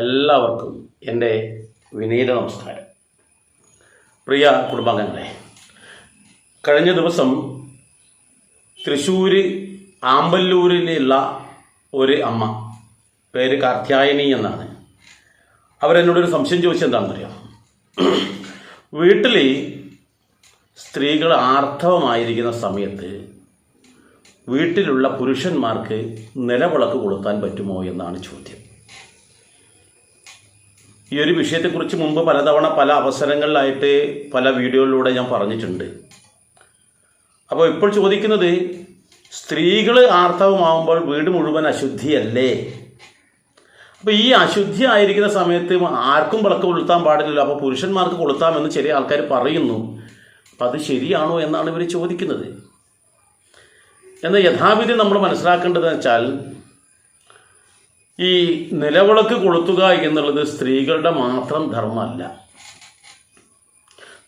എല്ലാവർക്കും എന്റെ വിനീത നമസ്കാരം. പ്രിയ കുടുംബാംഗങ്ങളെ കഴിഞ്ഞ ദിവസം തൃശ്ശൂർ ആമ്പല്ലൂരിലുള്ള ഒരു അമ്മ പേര് കാർത്യായനി എന്നാണ്. അവരെന്നോടൊരു സംശയം ചോദിച്ചത് എന്താണെന്നറിയാം? വീട്ടിൽ സ്ത്രീകൾ ആർത്തവമായിരിക്കുന്ന സമയത്ത് വീട്ടിലുള്ള പുരുഷന്മാർക്ക് നിലവിളക്ക് കൊളുത്താൻ പറ്റുമോ എന്നാണ് ചോദ്യം. ഈ ഒരു വിഷയത്തെക്കുറിച്ച് മുമ്പ് പലതവണ പല അവസരങ്ങളിലായിട്ട് പല വീഡിയോയിലൂടെ ഞാൻ പറഞ്ഞിട്ടുണ്ട്. അപ്പോൾ ഇപ്പോൾ ചോദിക്കുന്നത് സ്ത്രീകൾ ആർത്തവമാവുമ്പോൾ വീട് മുഴുവൻ അശുദ്ധിയല്ലേ? അപ്പോൾ ഈ അശുദ്ധി ആയിരിക്കുന്ന സമയത്ത് ആർക്കും വിളക്ക് കൊളുത്താൻ പാടില്ലല്ലോ. അപ്പോൾ പുരുഷന്മാർക്ക് കൊളുത്താമെന്ന് ചില ആൾക്കാർ പറയുന്നു. അപ്പം അത് ശരിയാണോ എന്നാണ് ഇവർ ചോദിക്കുന്നത്. എന്നാൽ യഥാവിധി നമ്മൾ മനസ്സിലാക്കേണ്ടതെന്ന് വെച്ചാൽ ഈ നിലവിളക്ക് കൊളുത്തുക എന്നുള്ളത് സ്ത്രീകളുടെ മാത്രം ധർമ്മമല്ല.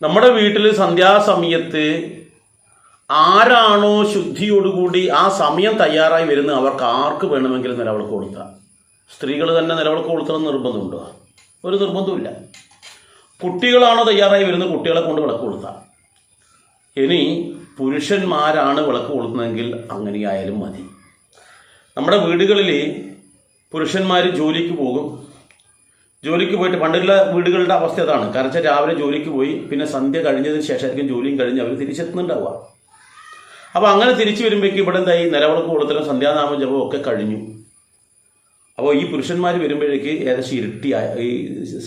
നമ്മുടെ വീട്ടിൽ സന്ധ്യാസമയത്ത് ആരാണോ ശുദ്ധിയോടുകൂടി ആ സമയം തയ്യാറായി വരുന്നത് അവർക്ക് ആർക്ക് വേണമെങ്കിലും നിലവിളക്ക് കൊളുത്താം. സ്ത്രീകൾ തന്നെ നിലവിളക്ക് കൊളുത്തണം നിർബന്ധമുണ്ടോ? ഒരു നിർബന്ധമില്ല കുട്ടികളാണോ തയ്യാറായി വരുന്നത് കുട്ടികളെ കൊണ്ട് വിളക്ക് കൊളുത്താം. ഇനി പുരുഷന്മാരാണ് വിളക്ക് കൊളുത്തുന്നതെങ്കിൽ അങ്ങനെയായാലും മതി. നമ്മുടെ വീടുകളിൽ പുരുഷന്മാർ ജോലിക്ക് പോകും. ജോലിക്ക് പോയിട്ട് പണ്ടുള്ള വീടുകളുടെ അവസ്ഥ അതാണ്. കാരണം രാവിലെ ജോലിക്ക് പോയി പിന്നെ സന്ധ്യ കഴിഞ്ഞതിന് ശേഷമായിരിക്കും ജോലിയും കഴിഞ്ഞ് അവർ തിരിച്ചെത്തുന്നുണ്ടാവുക. അപ്പോൾ അങ്ങനെ തിരിച്ചു വരുമ്പോഴേക്കും ഇവിടെ എന്തായി? നിലവിളക്ക് കൊടുത്തലും സന്ധ്യാനാമ ജപവും ഒക്കെ കഴിഞ്ഞു. അപ്പോൾ ഈ പുരുഷന്മാർ വരുമ്പോഴേക്ക് ഏകദേശം ഇരുട്ടി ഈ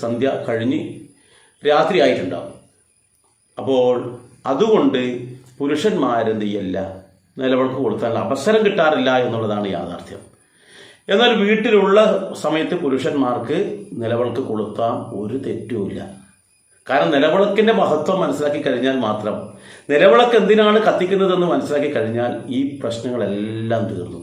സന്ധ്യ കഴിഞ്ഞ് രാത്രി ആയിട്ടുണ്ടാവും. അപ്പോൾ അതുകൊണ്ട് പുരുഷന്മാരെന്ത് ചെയ്യല്ല നിലവിളക്ക് കൊടുത്താൽ അവസരം കിട്ടാറില്ല എന്നുള്ളതാണ് യാഥാർത്ഥ്യം. എന്നാൽ വീട്ടിലുള്ള സമയത്ത് പുരുഷന്മാർക്ക് നിലവിളക്ക് കൊളുത്താൻ ഒരു തെറ്റുമില്ല കാരണം നിലവിളക്കിന്റെ മഹത്വം മനസ്സിലാക്കി കഴിഞ്ഞാൽ മാത്രം. നിലവിളക്ക് എന്തിനാണ് കത്തിക്കുന്നതെന്ന് മനസ്സിലാക്കി കഴിഞ്ഞാൽ ഈ പ്രശ്നങ്ങളെല്ലാം തീർന്നു.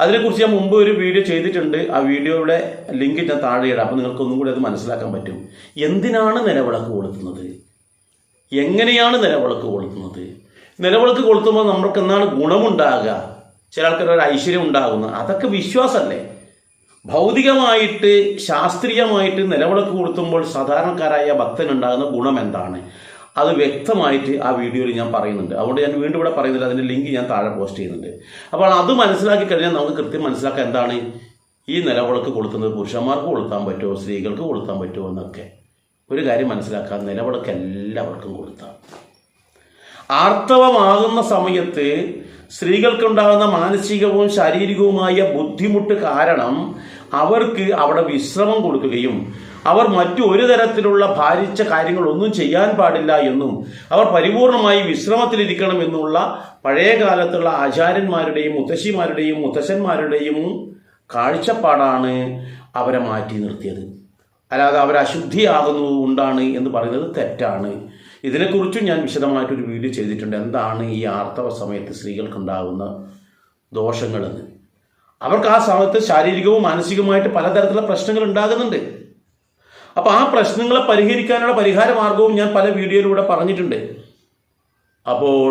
അതിനെക്കുറിച്ച് ഞാൻ മുമ്പ് ഒരു വീഡിയോ ചെയ്തിട്ടുണ്ട്. ആ വീഡിയോയുടെ ലിങ്ക് ഞാൻ താഴെ ഇടാം. അപ്പോൾ നിങ്ങൾക്ക് ഒന്നും കൂടി അത് മനസ്സിലാക്കാൻ പറ്റും. എന്തിനാണ് നിലവിളക്ക് കൊളുത്തുന്നത്? എങ്ങനെയാണ് നിലവിളക്ക് കൊളുത്തുന്നത്? നിലവിളക്ക് കൊളുത്തുമ്പോൾ നമ്മൾക്ക് എന്താണ് ഗുണമുണ്ടാകുക? ചില ആൾക്കാർ ഒരു ഐശ്വര്യം ഉണ്ടാകുന്നു അതൊക്കെ വിശ്വാസമല്ലേ? ഭൗതികമായിട്ട് ശാസ്ത്രീയമായിട്ട് നിലവിളക്ക് കൊടുത്തുമ്പോൾ സാധാരണക്കാരായ ഭക്തനുണ്ടാകുന്ന ഗുണം എന്താണ്? അത് വ്യക്തമായിട്ട് ആ വീഡിയോയിൽ ഞാൻ പറയുന്നുണ്ട്. അതുകൊണ്ട് ഞാൻ വീണ്ടും ഇവിടെ പറയുന്നില്ല. അതിന്റെ ലിങ്ക് ഞാൻ താഴെ പോസ്റ്റ് ചെയ്യുന്നുണ്ട്. അപ്പോൾ അത് മനസ്സിലാക്കി കഴിഞ്ഞാൽ നമുക്ക് കൃത്യം മനസ്സിലാക്കാൻ എന്താണ്? ഈ നിലവിളക്ക് കൊളുത്തുന്നത് പുരുഷന്മാർക്ക് കൊടുക്കാൻ പറ്റുമോ? സ്ത്രീകൾക്ക് കൊടുക്കാൻ പറ്റുമോ എന്നൊക്കെ. ഒരു കാര്യം മനസ്സിലാക്കാൻ നിലവിളക്ക് എല്ലാവർക്കും കൊടുത്താം ആർത്തവമാകുന്ന സമയത്ത് സ്ത്രീകൾക്കുണ്ടാകുന്ന മാനസികവും ശാരീരികവുമായ ബുദ്ധിമുട്ട് കാരണം അവർക്ക് അവിടെ വിശ്രമം കൊടുക്കുകയും അവർ മറ്റു ഒരു തരത്തിലുള്ള ഭാരിച്ച കാര്യങ്ങളൊന്നും ചെയ്യാൻ പാടില്ല എന്നും അവർ പരിപൂർണമായി വിശ്രമത്തിലിരിക്കണം എന്നുള്ള പഴയ കാലത്തുള്ള ആചാര്യന്മാരുടെയും മുത്തശ്ശിമാരുടെയും മുത്തശ്ശന്മാരുടെയും കാഴ്ചപ്പാടാണ് അവരെ മാറ്റി നിർത്തിയത്. അല്ലാതെ അവർ എന്ന് പറയുന്നത് തെറ്റാണ്. ഇതിനെക്കുറിച്ചും ഞാൻ വിശദമായിട്ടൊരു വീഡിയോ ചെയ്തിട്ടുണ്ട്. എന്താണ് ഈ ആർത്തവ സമയത്ത് സ്ത്രീകൾക്കുണ്ടാകുന്ന ദോഷങ്ങളെന്ന്. അവർക്ക് ആ സമയത്ത് ശാരീരികവും മാനസികവുമായിട്ട് പലതരത്തിലുള്ള പ്രശ്നങ്ങൾ ഉണ്ടാകുന്നുണ്ട്. അപ്പോൾ ആ പ്രശ്നങ്ങളെ പരിഹരിക്കാനുള്ള പരിഹാര മാർഗവും ഞാൻ പല വീഡിയോയിലൂടെ പറഞ്ഞിട്ടുണ്ട്. അപ്പോൾ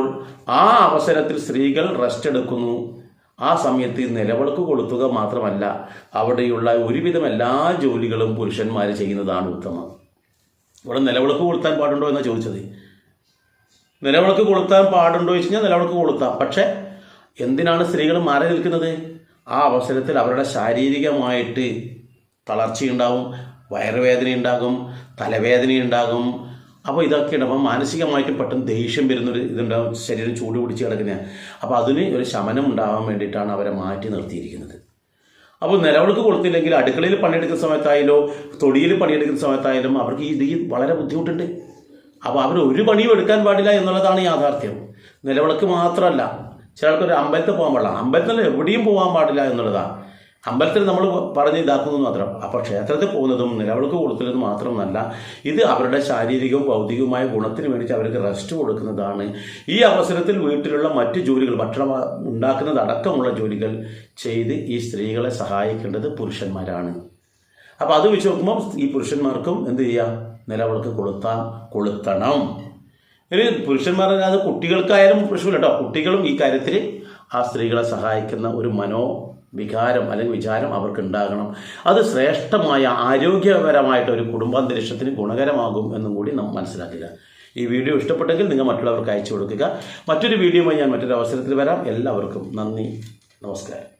ആ അവസരത്തിൽ സ്ത്രീകൾ റെസ്റ്റ് എടുക്കുന്നു. ആ സമയത്ത് നിലവിളക്ക് കൊളുത്തുക മാത്രമല്ല അവിടെയുള്ള ഒരുവിധം എല്ലാ ജോലികളും പുരുഷന്മാർ ചെയ്യുന്നതാണ് ഉത്തമം. ഇവിടെ നിലവിളക്ക് കൊളുത്താൻ പാടുണ്ടോ എന്നാണ് ചോദിച്ചത്. നിലവിളക്ക് കൊളുത്താൻ പാടുണ്ടോ ചോദിച്ചു കഴിഞ്ഞാൽ നിലവിളക്ക് കൊളുത്താം. പക്ഷേ എന്തിനാണ് സ്ത്രീകൾ മാറി നിൽക്കുന്നത്? ആ അവസരത്തിൽ അവരുടെ ശാരീരികമായിട്ട് തളർച്ചയുണ്ടാവും വയറുവേദന ഉണ്ടാകും തലവേദന ഉണ്ടാകും അപ്പോൾ ഇതൊക്കെ ഉണ്ടാകും മാനസികമായിട്ട് പെട്ടെന്ന് ദേഷ്യം വരുന്നൊരു ഇതുണ്ടാവും. ശരീരം ചൂട് പിടിച്ച് കിടക്കുന്ന അപ്പോൾ അതിന് ഒരു ശമനം ഉണ്ടാകാൻ വേണ്ടിയിട്ടാണ് അവരെ മാറ്റി നിർത്തിയിരിക്കുന്നത്. അപ്പോൾ നിലവിളക്ക് കൊടുത്തില്ലെങ്കിൽ അടുക്കളയിൽ പണിയെടുക്കുന്ന സമയത്തായാലോ തൊടിയിൽ പണിയെടുക്കുന്ന സമയത്തായാലും അവർക്ക് ഇത് ഈ വളരെ ബുദ്ധിമുട്ടുണ്ട്. അപ്പോൾ അവർ ഒരു പണിയും എടുക്കാൻ പാടില്ല എന്നുള്ളതാണ് യാഥാർത്ഥ്യം. നിലവിളക്ക് മാത്രമല്ല ചിലർക്കൊരു അമ്പലത്തിൽ പോകാൻ പാടില്ല. അമ്പലത്തിൽ എവിടെയും പോകാൻ പാടില്ല എന്നുള്ളതാണ്. അമ്പലത്തിൽ നമ്മൾ പറഞ്ഞ് ഇതാക്കുന്നത് മാത്രം. അപ്പോൾ ക്ഷേത്രത്തിൽ പോകുന്നതും നിലവിളക്ക് കൊടുക്കുന്നതും മാത്രമല്ല ഇത് അവരുടെ ശാരീരികവും ഭൗതികവുമായ ഗുണത്തിന് വേണ്ടി അവർക്ക് റെസ്റ്റ് കൊടുക്കുന്നതാണ്. ഈ അവസരത്തിൽ വീട്ടിലുള്ള മറ്റ് ജോലികൾ ഭക്ഷണം ഉണ്ടാക്കുന്നത് അടക്കമുള്ള ജോലികൾ ചെയ്ത് ഈ സ്ത്രീകളെ സഹായിക്കേണ്ടത് പുരുഷന്മാരാണ്. അപ്പോൾ അത് വെച്ച് നോക്കുമ്പോൾ ഈ പുരുഷന്മാർക്കും എന്ത് ചെയ്യാം? നിലവിളക്ക് കൊളുത്താൻ കൊളുത്തണം. ഇനി പുരുഷന്മാരല്ലാതെ കുട്ടികൾക്കായാലും പ്രശ്നമില്ല കേട്ടോ. കുട്ടികളും ഈ കാര്യത്തിൽ ആ സ്ത്രീകളെ സഹായിക്കുന്ന ഒരു മനോ വികാരം അല്ലെങ്കിൽ വിചാരം അവർക്ക് ഉണ്ടാകണം അത് ശ്രേഷ്ഠമായ ആരോഗ്യപരമായിട്ട് ഒരു കുടുംബാന്തരീക്ഷത്തിന് ഗുണകരമാകും എന്നും കൂടി നാം മനസ്സിലാക്കുക. ഈ വീഡിയോ ഇഷ്ടപ്പെട്ടെങ്കിൽ നിങ്ങൾ മറ്റുള്ളവർക്ക് അയച്ചു കൊടുക്കുക. മറ്റൊരു വീഡിയോയുമായി ഞാൻ മറ്റൊരു അവസരത്തിൽ വരാം. എല്ലാവർക്കും നന്ദി. നമസ്കാരം.